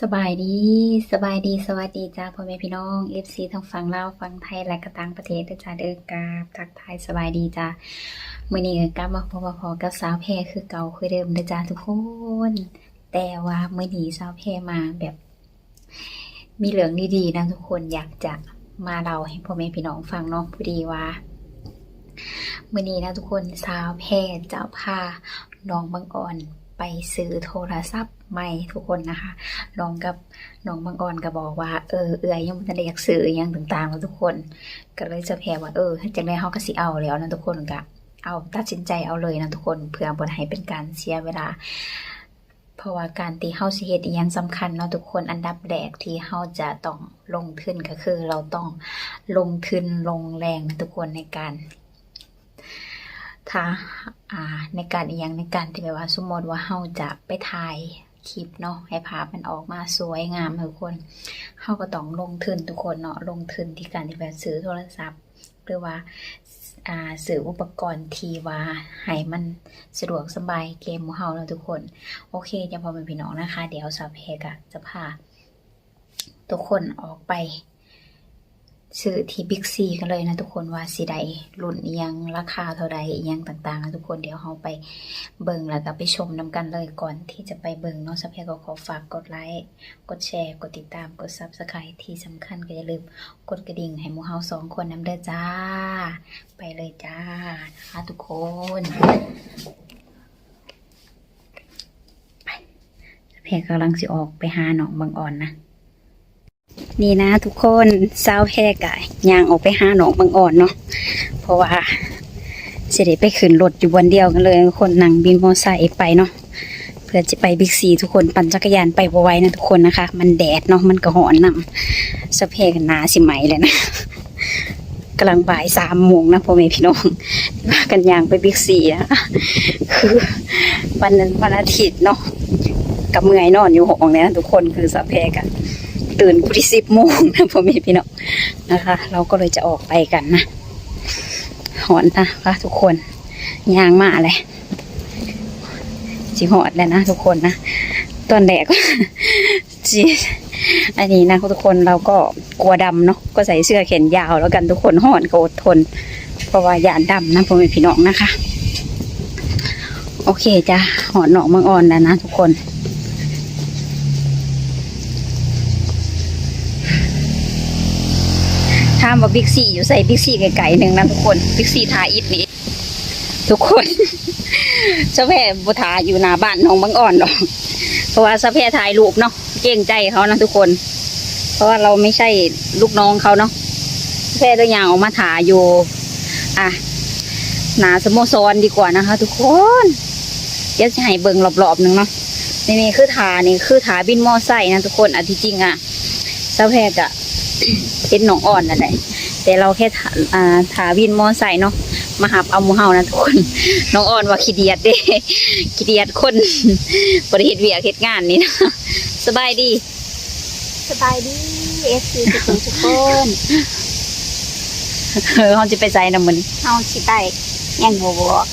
สบายดีสบายดีสวัสดีจ้าพ่อแม่พี่น้องเอฟซีทั้งฝั่งลาวฝั่งไทยและก็ต่างประเทศด้วยจ้าเด้อกาบทักทายสบายดีจ้าเมื้อนี้ก็กลับมาพบมาพอกับสาวแพรคือเก่าคือเดิมด้อจ้าทุกคน แต่ว่าเมื้อนี้สาวแพรมาแบบ มีเรื่องดีๆนะทุกคนอยากจะมาเล่าให้พ่อแม่พี่น้องฟังเนาะพอดีว่าเมื้อนี้นะทุกคนสาวแพรจะพาน้องบังอ่อน ไปซื้อโทรศัพท์ใหม่ทุกคนนะคะ น้องกับน้องบางอ่อนก็บอกว่า เออเอื้อยยังไม่ทันได้อยากซื้ออหยังต่างๆแล้วทุกคน ก็เลยจะแพรว่าเออจังได้เฮาก็สิเอาแล้วนะทุกคนก็เอาตัดสินใจเอาเลยนะทุกคนเพื่อบ่ให้เป็นการเสียเวลา เพราะว่าการที่เฮาสิเฮ็ดอีหยังสำคัญเนาะทุกคนอันดับแรกที่เฮาจะต้องลงทุนก็คือ เราต้องลงทุนลงแรงนะทุกคนในการ ถ้าอ่าในการอีหยังในการที่แบบว่าสมมติว่าเฮาจะไปถ่ายคลิปเนาะให้ภาพมันออกมาสวยงามทุกคนเฮาก็ต้องลงทุนทุกคนเนาะลงทุนที่การที่แบบซื้อโทรศัพท์ หรือว่าซื้ออุปกรณ์ทีว่าให้มันสะดวกสบายเกมของเฮาแล้วทุกคน โอเคจะพอเป็นพี่น้องนะคะ เดี๋ยวสาวเพกะจะพาทุกคนออกไป ซื้อที่บิ๊กซีกันเลยนะทุกคนว่าสิใดรุ่นอิหยังราคาเท่าใดอิหยังต่างๆนะทุกคนเดี๋ยวเราไปเบิ่งแล้วก็ไปชมนำกันเลยก่อนที่จะไปเบิ่งเนาะสัพเพก็ขอฝากกดไลค์กดแชร์ กดติดตามกด Subscribe ที่สำคัญก็อย่าลืมกดกระดิ่งให้หมูเฮาสองคนนำเด้อจ้า ไปเลยจ้านะคะทุกคนไปสัพเพกำลังสิออกไปหาหนองบางอ่อนนะ นี่นะทุกคนสาแพรกะยางออกไปหาหนองบางอ่อนเนาะเพราะว่าจะได้ไปขึ้นรถอยู่วันเดียวกันเลยคนนั่งบินมอไซค์ไปเนาะเพื่อจะไปบิ๊กซีทุกคนปั่นจักรยานไปไว้นะทุกคนนะคะ มันแดดเนาะมันก็ร้อนนำสะเพกันนาสิไหมเลยนะกำลังบ่ายสามโมงนะพ่อแม่พี่น้องว่ากันยางไปบิ๊กซีนะคือวันนั้นวันอาทิตย์เนาะกับเมื่อยนอนอยู่ห้องเนี่ยทุกคนคือสะเพกัน ตื่นกุฏิสิบโมงนะพ่อแม่พี่น้องนะคะ เราก็เลยจะออกไปกันนะหอนนะคะทุกคนยางมาเลยจิหอดแล้วนะทุกคนนะตอนแรกจีอันนี้นะทุกคนเราก็กลัวดำเนาะก็ใส่เสื้อแขนยาวแล้วกันทุกคนหอนก็อดทน เพราะว่ายานดำนะพ่อแม่พี่น้องนะคะ โอเคจ้ะหอนหนองมืองอ่อนแล้วนะทุกคนามว่าบิ๊กซีอยู่ใส่บิ๊กซีไกลๆหนึ่งนะทุกคนบิ๊กซีทาอิฐนี่ทุกคนสะแพบุทาอยู่หน้าบ้านน้องบางอ่อนดอกเพราะว่าสะแพถ่ายรูปเนาะเก่งใจเขานะทุกคน เพราะว่าเราไม่ใช่ลูกน้องเขาเนาะสะแพตัวอย่างออกมาถ่ายอยู่อะหนาสโมสรดีกว่านะคะ ทุกคนเดี๋ยวจะให้เบิ่งรอบๆหนึ่งเนาะนี่นี่คือถานี่คือถาบินมอไซค์นะทุกคนอะที่จริงอะสะแพกะ เป็นหนองอ่อนนั่นแหละแต่เราแค่ถาอ่าถาวินมอไซค์เนาะมาหับเอาหมูเฮานะทุกคนน้องอ่อนว่าขี้เดียดเด้ขี้เดียดคนบริเหตุเวียกเหตุงานนี่นะสบายดี สบายดีเอฟซีทุกคนทุกคนเออเขาจะไปใส่น้ำมันเฮาสิไปยังบ่บอก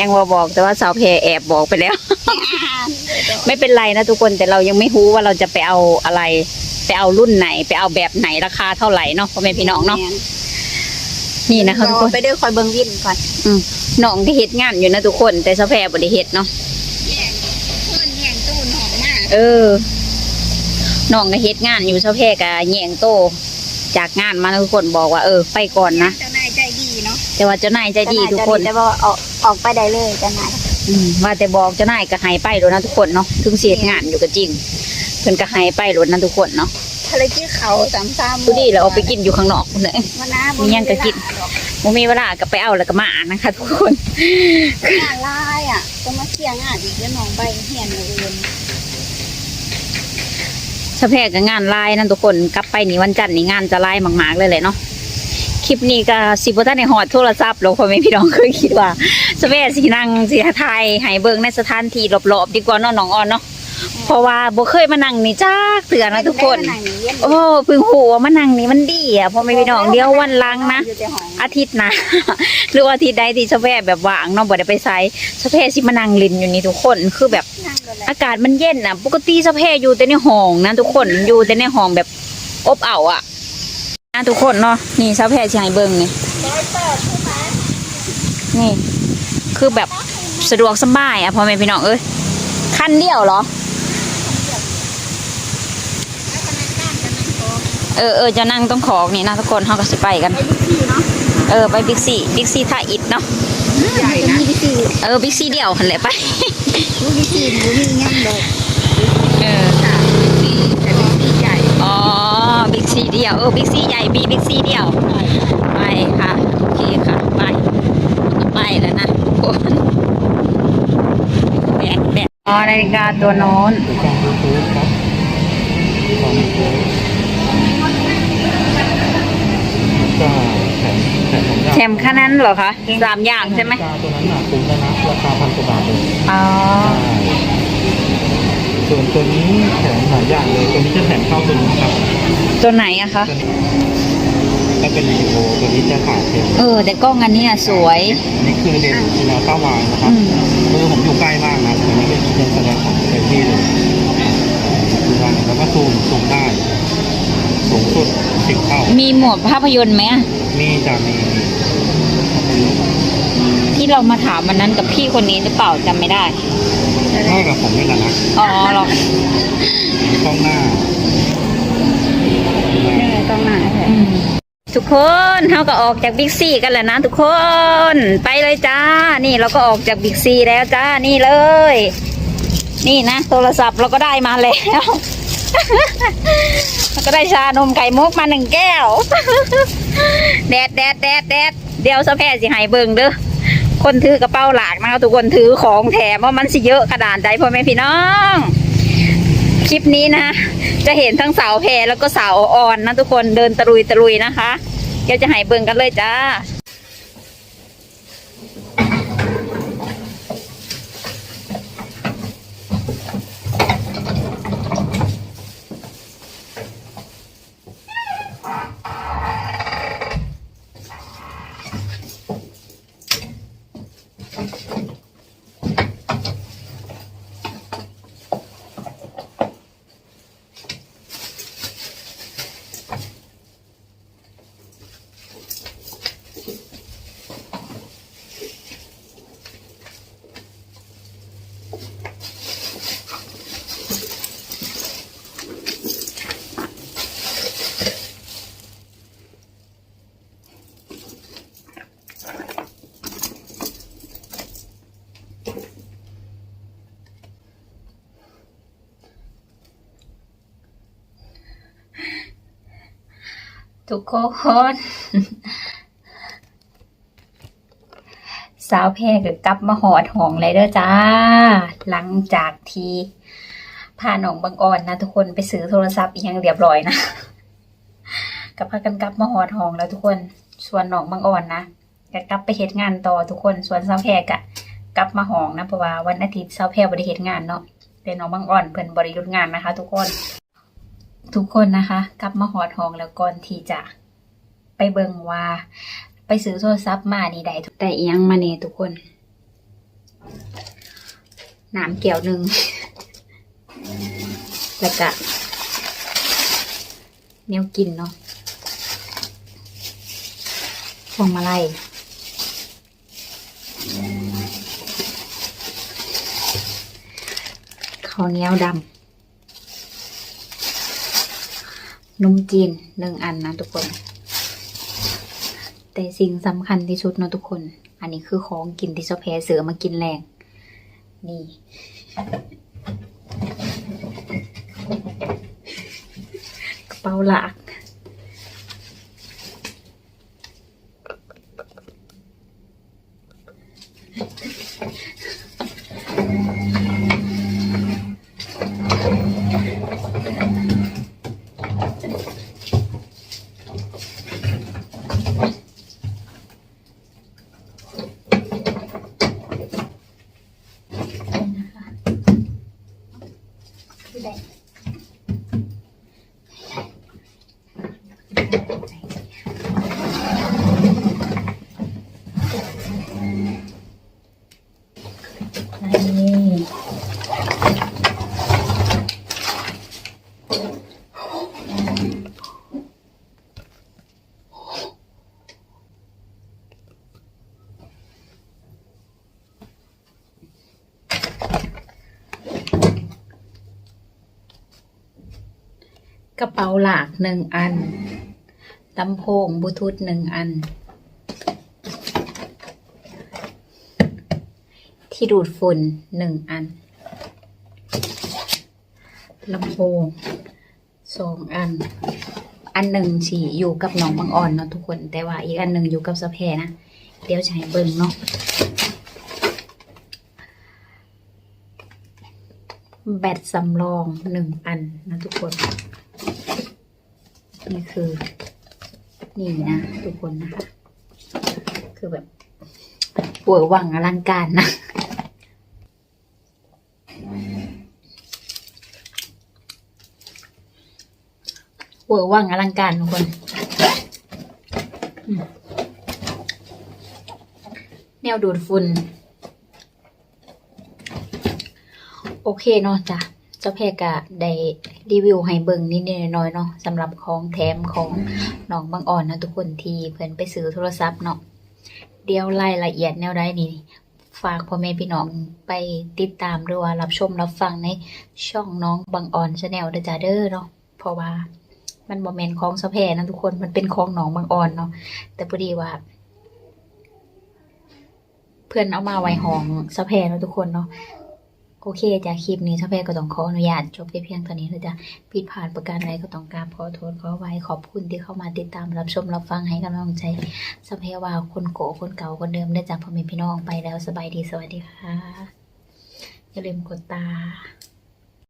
ยังบ่บอกแต่ว่าสาวเพแอบบอกไปแล้ว ไม่เป็นไรนะทุกคนแต่เรายังไม่รู้ว่าเราจะไปเอาอะไร ไปเอารุ่นไหน ไปเอาแบบไหนราคาเท่าไหร่เนาะพ่อแม่พี่น้องเนาะนี่นะคะทุกคนไปเด้อคอยเบิ่งวินก่อนน้องก็เฮ็ดงานอยู่นะทุกคน แต่สาวแพรบ่ได้เฮ็ดเนาะคนแย่งตู้หอมมากเออน้องก็เฮ็ดงานอยู่เช้าแพรกะแย่งโตจากงานมาทุกคนบอกว่า เออ ไปก่อนนะเจ้านายใจดีเนาะแต่ว่าเจ้านายใจดีทุกคนแต่ว่าออกออกไปได้เลยเจ้านายอืมว่าแต่บอกเจ้านายก็ให้ไปโดนนะทุกคนเนาะถึงเสียงานอยู่ก็จริง เพิ่นก็ให้ไปโดนนะทุกคนเนาะภารกิจเขาสามสามผู้ดีเราเอาไปกินอยู่ข้างนอกพุ่นเลยวันน้ามีหยังก็กินบ่มีเวลาก็ไปเอาแล้วก็มานะคะ ทุกคนงานลายอะต้องมาเคลียร์งานอีกแล้วน้องใบเฮียนเลยเรียนเช้าแพรก็งานไลน์นั่นทุกคนกลับไปนี่วันจันทร์นี่งานจะไล่มากๆเลยแหละเนาะคลิปนี้ก็สิบ่ทันได้ฮอดโทรศัพท์หรอกพ่อแม่พี่น้องเคยคิดว่าสเปซสินั่งสิทายให้เบิ่งในสถานที่รอบๆดีกว่าเนาะน้องอ่อนเนาะเพ ราะว่าบ่เคยมานั่งนี่จ้าเตือนะทุกคนได้มางเย็นโอ้เพึ่งหูว่ามานั่งนี่มันดีอะพ่อแม่พี่น้องเดี๋ยววันหลังนะอยู่แต่ห้องอาทิตย์หนะ หรือว่าอาทิตย์ใดที่สะแพแบบว่างเนาะบ่ได้ไปไสสะแพสิมานั่งลินอยู่นี่ทุกคนคือแบบนั่งก็ได้อากาศมันเย็นอะ ปกติสะแพอยู่แต่ในห้องนะทุกคนอยู่แต่ในห้องแบบอบอ้าวอะนะทุกคนเนาะนี่สะแพสิให้เบิ่งนี่นี่ คือแบบสะดวกสบายอะพ่อแม่พี่น้องเอ้ยคันเดียวเหรอ เออเออจะนั่งต้องขอกนี่นะทุกคนเขาก็สิไปกันไปบิ๊กซีเนาะเออไปบิ๊กซีบิ๊กซีท่าอิฐเนาะใหญ่นะบิ๊กซีเออบิ๊กซีเดียวหันแหละไปรู้บิ๊กซีหนูมีงั้นเลยเออค่ะบิ๊กซีแต่บิ๊กซีใหญ่อ๋อบิ๊กซีเดียวเออบิ๊กซีใหญ่บีบิ๊กซีเดียวไปค่ะโอเคค่ะไปไปแล้วนะทุกคนแบกแบกอ๋อนาฬิกาตัวโน้น ของแถมแค่นั้นเหรอคะสามอย่างใช่ไหมนาฬิกาตัวนั้นน่ะคุ้มแล้วนะราคาพันกว่าบาทเลยอ๋อใช่ส่วนตัวนี้แถมหลายอย่างเลยตัวนี้จะแถมเข้าตัวนี้ครับตัวไหนอะคะตัวนี้ก็เป็นวิดีโอตัวนี้จะถ่ายเป็นเออ แต่กล้องอันเนี้ยสวยอันนี้คือเลนส์แนวต้าวายนะครับอืมมือผมอยู่ใกล้มากนะตัวนี้เป็นเป็นแสดงของเต็มที่เลยคือว่าแล้วก็ซูมซูมได้สูงสุดสิบเท่ามีหมวดภาพยนตร์ไหมอะ มีจะมีมีที่เรามาถามวันนั้นกับพี่คนนี้หรือเปล่าจำไม่ได้ได้กับผมนี่แหละนะอ๋อหรอกกล้องหน้านี่ไงต้องหน้าแท้ทุกคนเขาก็ออกจากบิ๊กซีกันแล้วนะทุกคน ไปเลยจ้า นี่เราก็ออกจากบิ๊กซีแล้วจ้า นี่เลย นี่นะ โทรศัพท์เราก็ได้มาแล้วเรา ก็ได้ชานมไก่มุกมาหนึ่งแก้ว แดดแดดแดดแดดเดี๋ยวสะแพทย์สิใหายเบิ่งเด้อคนถือกระเป๋าหลากนะคะทุกคนถือของแถมว่ามันสิเยอะขนาดใดพ่อแม่พี่น้อง คลิปนี้นะ จะเห็นทั้งสาวแพรแล้วก็สาวอ่อนนะทุกคนเดินตะลุยตะลุยนะคะเดี๋ยวจะใหายเบิ่งกันเลยจ้า ทุกคนสาวแพรก็กลับมาหอดหองเลยเด้อจ้า หลังจากที่พาน้องบางอ่อนนะทุกคนไปซื้อโทรศัพท์อีกอย่างเรียบร้อยนะกับพากันกลับมาหอดหองแล้วทุกคนส่วนน้องบางอ่อนนะก็กลับไปเฮ็ดงานต่อทุกคนส่วนสาวแพรก็กลับมาหองนะเพราะว่าวันอาทิตย์สาวแพรบ่ได้เฮ็ดงานเนาะแต่น้องบางอ่อนเพิ่นบ่ได้หยุดงานนะคะ ทุกคน ทุกคนนะคะ กลับมาหอดหองแล้วก่อนที่จะไปเบิ่งว่า ไปซื้อโทรศัพท์มานี่ได้แต่อียงมาเนี่ยทุกคนน้ำเกี่ยวหนึ่งแล้วก็แนวกินเนาะพวงมาลัยข้าวเหนียวดำ นมจีนหนึ่งอันนะทุกคน แต่สิ่งสำคัญที่สุดเนะทุกคน อันนี้คือของกินที่เจ้าแพ้เสือมากินแรง นี่ กระเป๋าหลาก นี่ กระเป๋าหลากหนึ่งอันลำโพงบลูทูธหนึ่งอัน ที่ดูดฝุ่นหนึ่งอันลำโพงสองอัน อันหนึ่งฉี่อยู่กับน้องบางอ่อนเนาะทุกคน แต่ว่าอีกอันหนึ่งอยู่กับสะเพนะ เดี๋ยวใช้เบิ่งเนาะแบตสำรองหนึ่งอันนะทุกคน นี่คือ นี่นะทุกคนนะคะ คือแบบปวดวังอลังการนะเวอร์วังอลังการทุกคน แนวดูดฝุ่น โอเคเนาะจ้ะ เจ้าแพกะได้ รีวิวให้เบิ่งนิดๆน้อยๆเนาะสำหรับของแถมของน้องบางอ่อนนะทุกคนที่เพิ่นไปซื้อโทรศัพท์เนาะเดี๋ยวรายละเอียดแนวใดนี่ฝากพ่อแม่พี่น้องไปติดตามหรือว่ารับชมรับฟังในช่องน้องบางอ่อนชาแนลเด้อจ้าเด้อเนาะเพราะว่ามันบ่แม่นของสะแพนะทุกคนมันเป็นของหนองบางอ่อนเนาะแต่พอดีว่า เพื่อนเอามาไว้ห้องสะแพนะทุกคนเนาะ โอเคจากคลิปนี้สะแพก็ต้องขออนุญาตจบไปเพียงเท่านี้นะจ๊ะผิดพลาดประการใดก็ต้องกราบขอโทษขอไว้ขอบคุณที่เข้ามาติดตามรับชมรับฟังให้กำลังใจสะแพว่าคนโกคนเก่าคนเดิมได้จากพ่อแม่พี่น้องไปแล้วสบายดีสวัสดีค่ะ อย่าลืมกดตา